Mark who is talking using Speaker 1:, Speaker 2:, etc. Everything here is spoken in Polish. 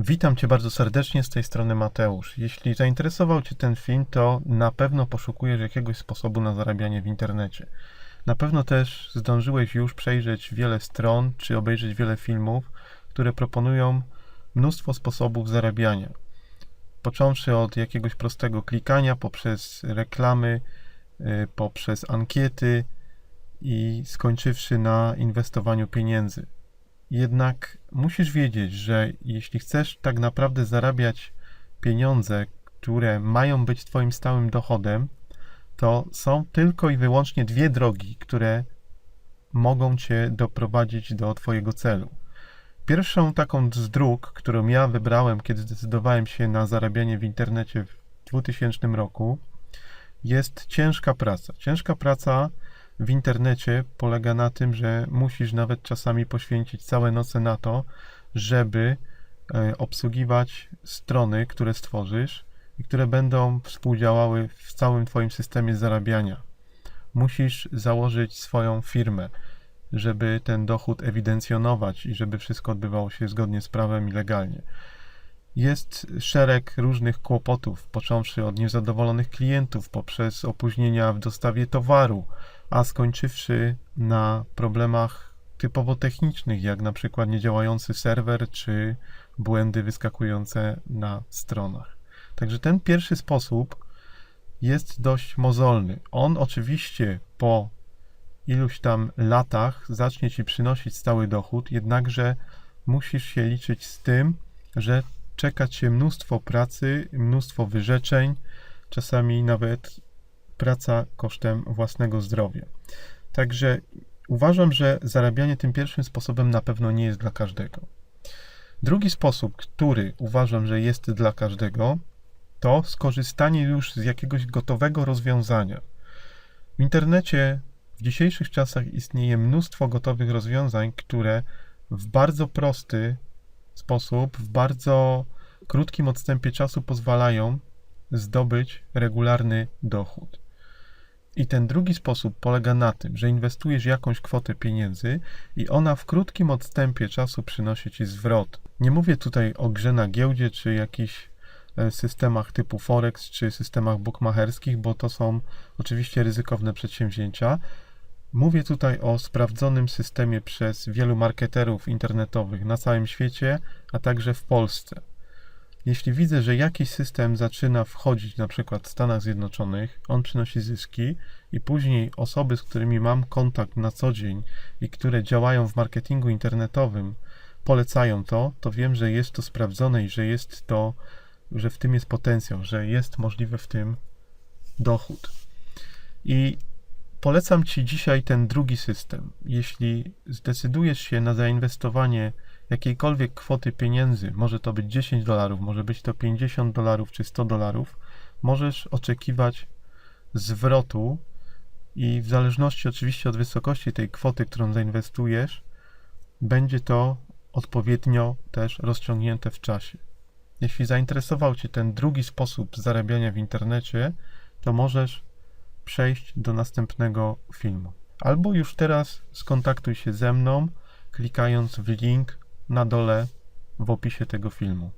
Speaker 1: Witam Cię bardzo serdecznie z tej strony Mateusz. Jeśli zainteresował Cię ten film, to na pewno poszukujesz jakiegoś sposobu na zarabianie w internecie. Na pewno też zdążyłeś już przejrzeć wiele stron czy obejrzeć wiele filmów, które proponują mnóstwo sposobów zarabiania. Począwszy od jakiegoś prostego klikania, poprzez reklamy, y, poprzez ankiety i skończywszy na inwestowaniu pieniędzy. Jednak musisz wiedzieć, że jeśli chcesz tak naprawdę zarabiać pieniądze, które mają być Twoim stałym dochodem, to są tylko i wyłącznie dwie drogi, które mogą Cię doprowadzić do Twojego celu. Pierwszą taką z dróg, którą ja wybrałem, kiedy zdecydowałem się na zarabianie w internecie w 2000 roku, jest ciężka praca. Ciężka praca w internecie polega na tym, że musisz nawet czasami poświęcić całe noce na to, żeby e, obsługiwać strony, które stworzysz i które będą współdziałały w całym Twoim systemie zarabiania. Musisz założyć swoją firmę, żeby ten dochód ewidencjonować i żeby wszystko odbywało się zgodnie z prawem i legalnie. Jest szereg różnych kłopotów, począwszy od niezadowolonych klientów, poprzez opóźnienia w dostawie towaru, a skończywszy na problemach typowo technicznych, jak na przykład niedziałający serwer czy błędy wyskakujące na stronach. Także ten pierwszy sposób jest dość mozolny. On oczywiście po iluś tam latach zacznie ci przynosić stały dochód, jednakże musisz się liczyć z tym, że czeka cię mnóstwo pracy, mnóstwo wyrzeczeń, czasami nawet praca kosztem własnego zdrowia. Także uważam, że zarabianie tym pierwszym sposobem na pewno nie jest dla każdego. Drugi sposób, który uważam, że jest dla każdego, to skorzystanie już z jakiegoś gotowego rozwiązania. W internecie w dzisiejszych czasach istnieje mnóstwo gotowych rozwiązań, które w bardzo prosty sposób, w bardzo krótkim odstępie czasu pozwalają zdobyć regularny dochód. I ten drugi sposób polega na tym, że inwestujesz jakąś kwotę pieniędzy i ona w krótkim odstępie czasu przynosi ci zwrot. Nie mówię tutaj o grze na giełdzie czy jakichś e, systemach typu Forex czy systemach bookmacherskich, bo to są oczywiście ryzykowne przedsięwzięcia. Mówię tutaj o sprawdzonym systemie przez wielu marketerów internetowych na całym świecie, a także w Polsce. Jeśli widzę, że jakiś system zaczyna wchodzić na przykład w Stanach Zjednoczonych, on przynosi zyski i później osoby, z którymi mam kontakt na co dzień i które działają w marketingu internetowym, polecają to, to wiem, że jest to sprawdzone i że jest to, że w tym jest potencjał, że jest możliwy w tym dochód. I polecam Ci dzisiaj ten drugi system. Jeśli zdecydujesz się na zainwestowanie jakiejkolwiek kwoty pieniędzy, może to być 10 dolarów, może być to 50 dolarów czy 100 dolarów, możesz oczekiwać zwrotu i w zależności oczywiście od wysokości tej kwoty, którą zainwestujesz, będzie to odpowiednio też rozciągnięte w czasie. Jeśli zainteresował Cię ten drugi sposób zarabiania w internecie, to możesz przejść do następnego filmu. Albo już teraz skontaktuj się ze mną, klikając w link na dole w opisie tego filmu.